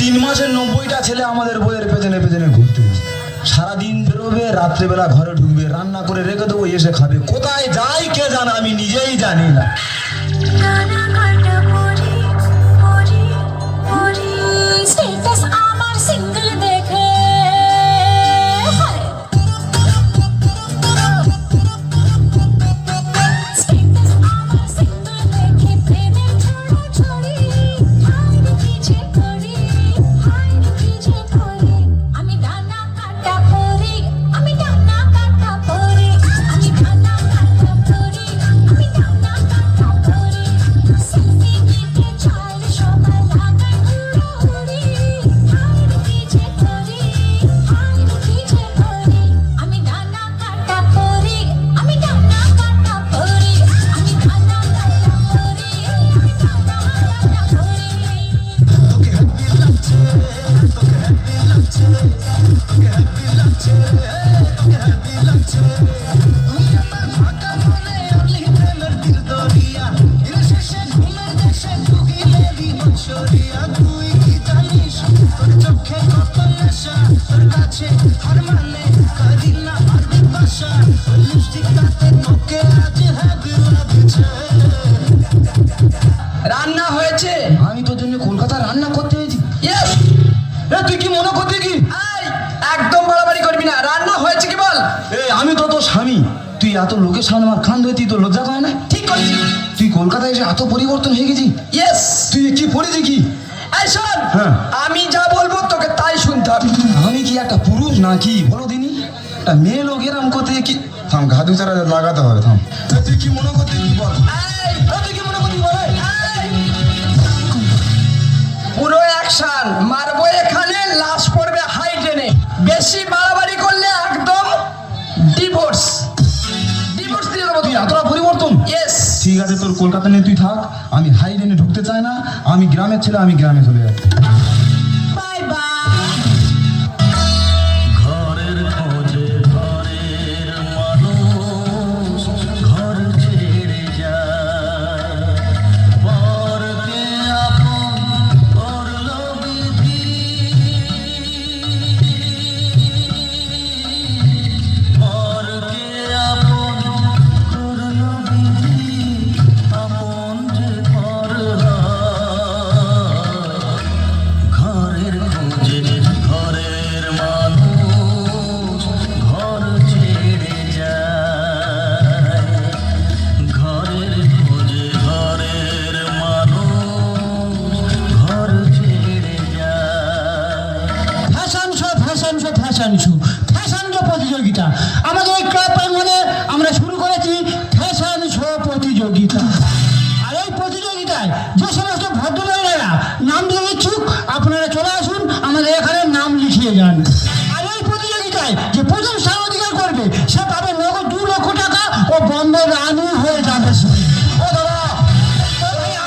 তিন মাসের নব্বইটা ছেলে আমাদের বইয়ের পেছনে পেছনে ঘুরতে সারাদিন বেরোবে, রাত্রেবেলা ঘরে ঢুকবে, রান্না করে রেখে দেবো, এসে খাবে। কোথায় যাই কে জানে, আমি নিজেই জানি না। রান্না হয়েছে? আমি তোর জন্য কলকাতা রান্না করতে হয়েছি তুই কি মনে করতে কি? একদম বাড়াবাড়ি করবি না। রান্না হয়েছে কি বল? আমি তো তোর স্বামী। তুই এত লোকের সামনে আমার খান ধরে তুই তো লজ্জা করে না? ঠিক করছি। তুই কলকাতায় এসে এত পরিবর্তন হয়ে গেছি ইয়েস তুই কি পড়েছি কি হ্যাঁ। আমি যা বলব তোকে তাই শুনতে হবে। আমি কি একটা পুরুষ নাকি? বলো দিনি। একটা মেয়ে লোক এরম করতে কি? থাম ঘা দু চারা লাগাতে হবে থাম। তুই কি মনে করতে কি বল? তুই কি মনে করতে। পুরো অ্যাকশন মারবো এখানে লাশ পড়বে হাই ট্রেনে বেশি বাড়াবাড়ি করলে একদম ডিভোর্স ডিভোর্স দিয়ে দেবো তুই এতটা পরিবর্তন। ইয়েস ঠিক আছে তোর কলকাতা নিয়ে তুই থাক আমি হাই লেনে ঢুকতে চাই না আমি গ্রামের ছেলে আমি গ্রামে চলে যাচ্ছি। যান আর এই প্রতিযোগিতায় যে প্রথম স্থান অধিকার করবে সে পাবে নগদ দু লক্ষ টাকা ও বন্ধ রানু হয়ে যাবে ও দাদা ও ভাইয়া,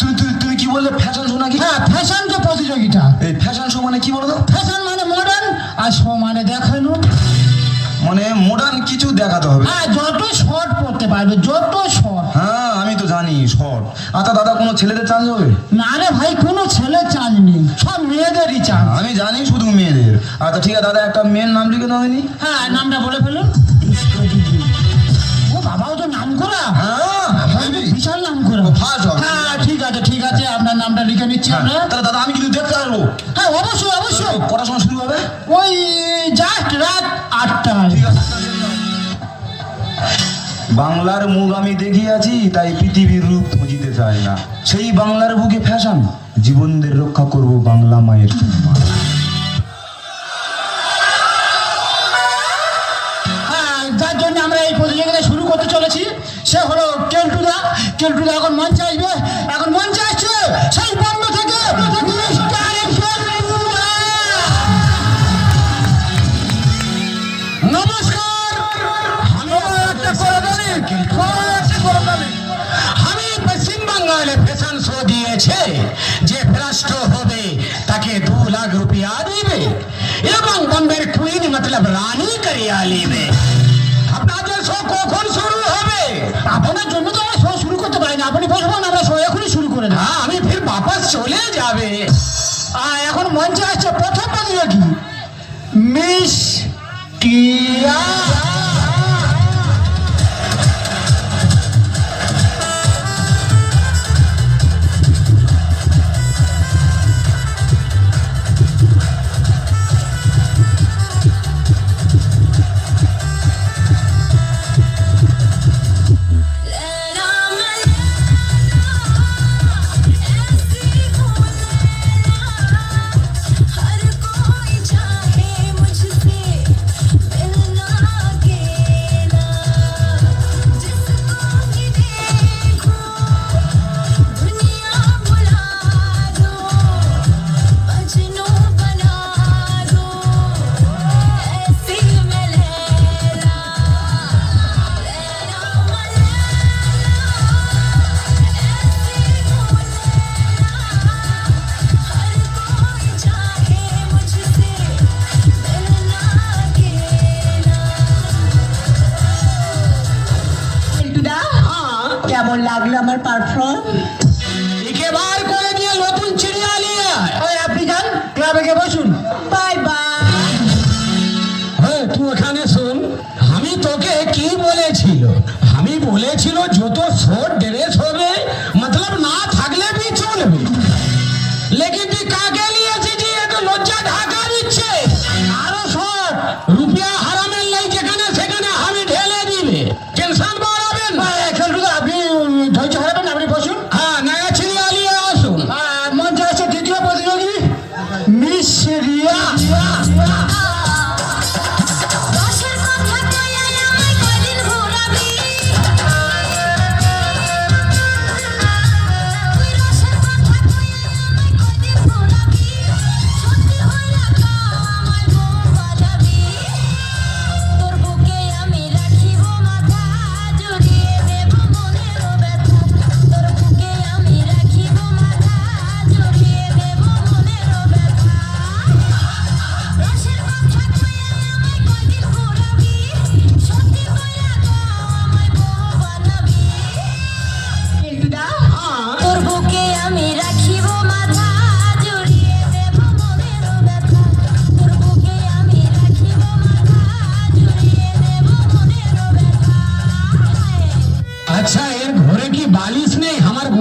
তুই তুই তুই কি বললে? ফ্যাশন শো নাকি? হ্যাঁ ফ্যাশন শো প্রতিযোগিতা। এই ফ্যাশন শো মানে কি বলো তো ফ্যাশন মানে মডার্ন আর শো মানে দেখানো। মানে মডার্ন কিছু দেখাতে হবে। হ্যাঁ যত শর্ট পড়তে পারবে যত শর্ট হ্যাঁ আমি তো জানি শর্ট আচ্ছা দাদা কোনো ছেলেদের চান্স হবে? না রে ভাই কোনো ছেলে চান্স নেই সব মেয়েদেরই চান্স আমি জানি শুধু মেয়েদের আচ্ছা ঠিক আছে দাদা একটা মেয়ের নাম লিখে দাও নি হ্যাঁ নামটা বলে ফেলুন। ও বাবাও তো নাম করা বিশাল নাম করা হ্যাঁ ঠিক আছে ঠিক আছে আপনার নামটা লিখে নিচ্ছি আমরা। তাহলে দাদা আমি কিন্তু দেখতে আসব। হ্যাঁ অবশ্যই অবশ্যই। কটার সময় শুরু হবে? ওই জাস্ট রাত আটটায়। বাংলার মুখ আমি দেখিয়াছি তাই পৃথিবীর রূপ খুঁজিতে চাই না। সেই বাংলার বুকে ফ্যাশন জীবনদের রক্ষা করব বাংলা মায়ের সম্মান। ফ্যাশন শো দিয়েছে যে ভ্রষ্ট হবে তাকে দু লাখ রুপিয়া দিবে। এবং বম্বের কুইন মতলব রানী করিয়া নিবে। আপনাদের শো কখন শুরু হবে? আপনার জন্য তো আমরা শো শুরু করতে পারি না আপনি বসবেন আমরা শো এখনই শুরু করে না হ্যাঁ, আমি ফির বাপাস চলে যাবে। আর এখন মঞ্চে আসছে প্রথম প্রতিযোগী মিস টিয়া। কেমন লাগল আমার পারফর্ম লিখে বার করে দিয়ে নতুন ওই ক্লাবে গিয়ে বসুন। Bye bye. হ্যাঁ, তুই ওখানে শুন আমি তোকে কি বলেছিল? আমি বলেছিল যত শোর ড্রেস হবে মতলব না থাকলে বি চলবে। লেকিন তুই কাকে নিয়ে এত লজ্জা ঢাকা দিচ্ছে আরও শোর রুপিয়া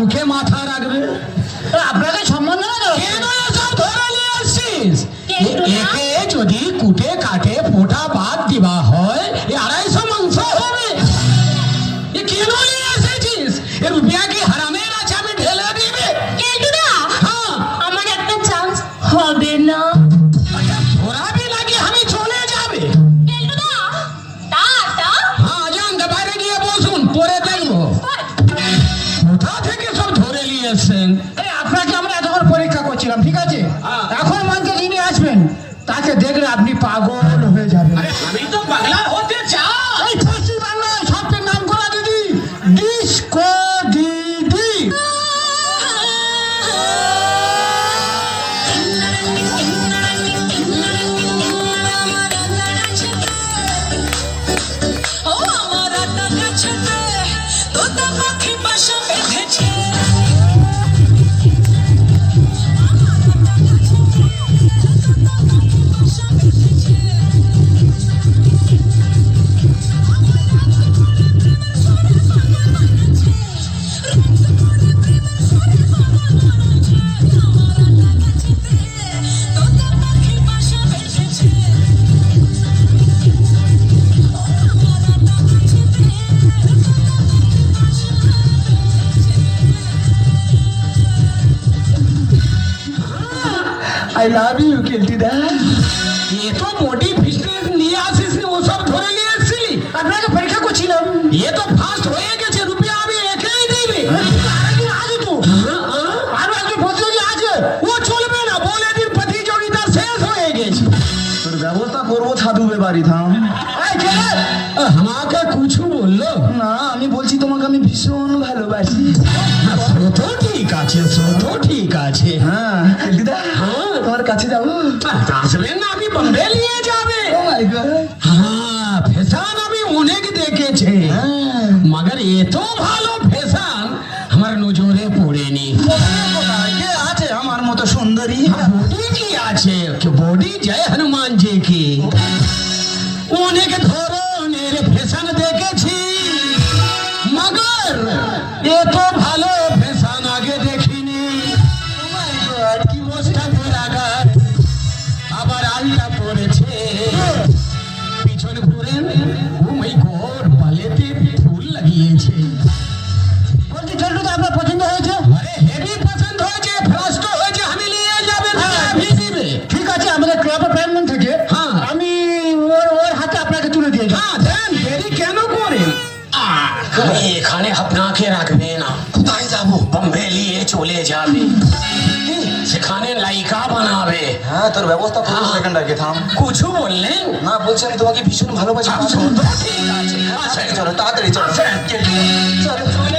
não queimado. I love you, Kiltida. gente. Ah. তোর ব্যবস্থা করব সেখানটা কে থাম। কিছু বললেন না বলছি আমি তোমাকে ভীষণ ভালোবাসি আচ্ছা, ঠিক আছে চলো তাড়াতাড়ি চলো। হাই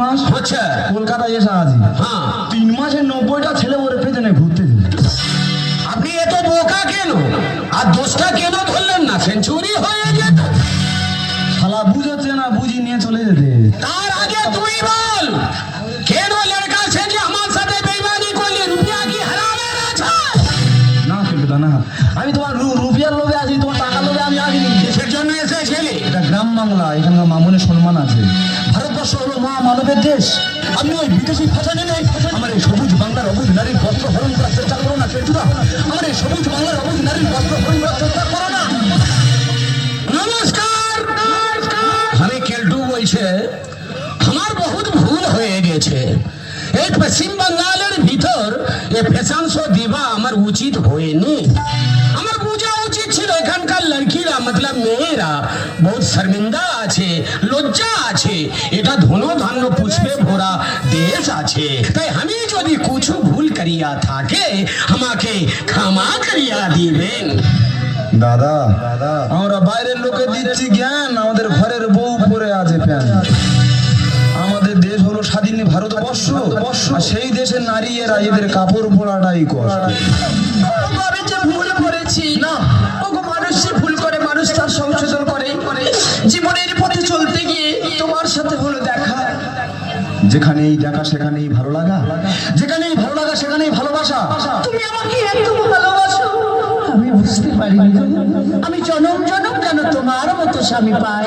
মাস আচ্ছা। কলকাতায় এসে আছি হ্যাঁ। তিন মাসে নব্বইটা ছেলে ওর পেছনে ঘুরতে দিল আপনি এত বোকা কেন? আর দোষটা কেন ধরলেন না? সেঞ্চুরি হয়ে যেত। শালা বুঝাচ্ছে না বুঝি নিয়ে চলে যেতে। তার আগে তুই এখানকার মামুনের সম্মান আছে। ভারতবর্ষ হলো মা মানবের দেশ। আমি ওই বিদেশি ভাষা জেনে আমার এই সবুজ বাংলার অবুজ নারীর বস্ত্র হরণ করার চেষ্টা করো না কেলটুদা আমার এই সবুজ বাংলার অবুজ নারীর বস্ত্র হরণ করার চেষ্টা করো না। নমস্কার! আমি কেলটু বলছে, আমার বহুত ভুল হয়ে গেছে। এই পশ্চিম বাঙ্গালের ভিতর এ ফ্যাশন শো দিবা আমার উচিত হয়নি। ছিল এখানকার লড়কিরা মতলব মেয়েরা। বহুত শর্মিন্দা আছে লজ্জা আছে। এটা ধন ধান্য পুষ্পে ভরা দেশ আছে। তাই আমি যদি কিছু ভুল করিয়া থাকে আমাকে ক্ষমা করিয়া দিবেন। দাদা। দাদা। আমরা বাইরের লোকে দিচ্ছি জ্ঞান আমাদের ঘরের বউ পরে আছে প্যান। আমাদের দেশ হলো স্বাধীন ভারতবর্ষ সেই দেশের নারী এরা এদের কাপড় পরাটাই কষ্ট। যেখানেই দেখা সেখানেই ভালো লাগা। যেখানেই ভালো লাগা সেখানেই ভালোবাসা। তুমি আমাকে এত ভালোবাসো। আমি বুঝতে পারি আমি জনম জনম কেন তোমার মতো স্বামী পাই?